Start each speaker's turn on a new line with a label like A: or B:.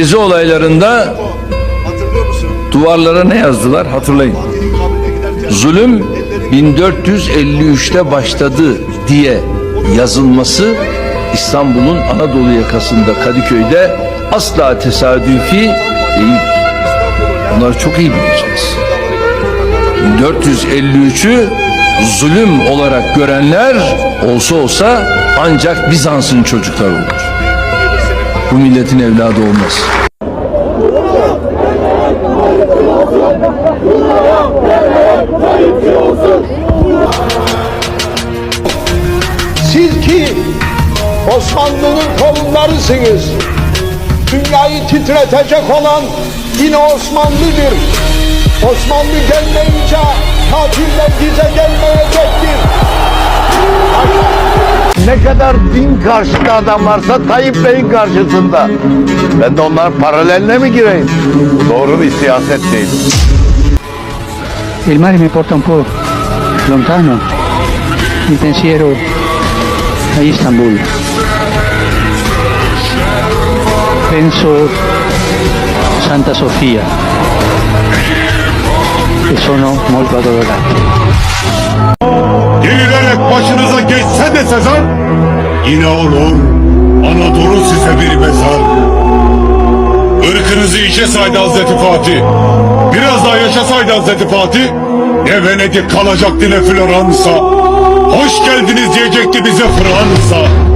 A: Gezi olaylarında duvarlara ne yazdılar hatırlayın. Zulüm 1453'te başladı diye yazılması İstanbul'un Anadolu yakasında Kadıköy'de asla tesadüfi değil. Bunları çok iyi bileceğiz. 453'ü zulüm olarak görenler olsa olsa ancak Bizans'ın çocukları olur. Bu milletin evladı olmaz.
B: Siz ki Osmanlı'nın kolunlarısınız. Dünyayı titretecek olan yine Osmanlı'dır. Osmanlı gelmeyince kafirler bize gelmeyecektir.
C: Ne kadar din karşıtı adam varsa Tayyip Bey'in karşısında. Ben de onların paraleline mi gireyim? Bu doğru bir siyaset değil.
D: Il mare mi porta un po' lontano, il pensiero a Istanbul. Penso Santa Sofia e sono molto addolorati.
E: Sezar Yine olur Anadolu size bir mezar. Irkınızı işe saydı Hazreti Fatih Biraz daha yaşasaydı Hazreti Fatih Ne Venedik kalacaktı ne Floransa. Hoş geldiniz diyecekti bize Fransa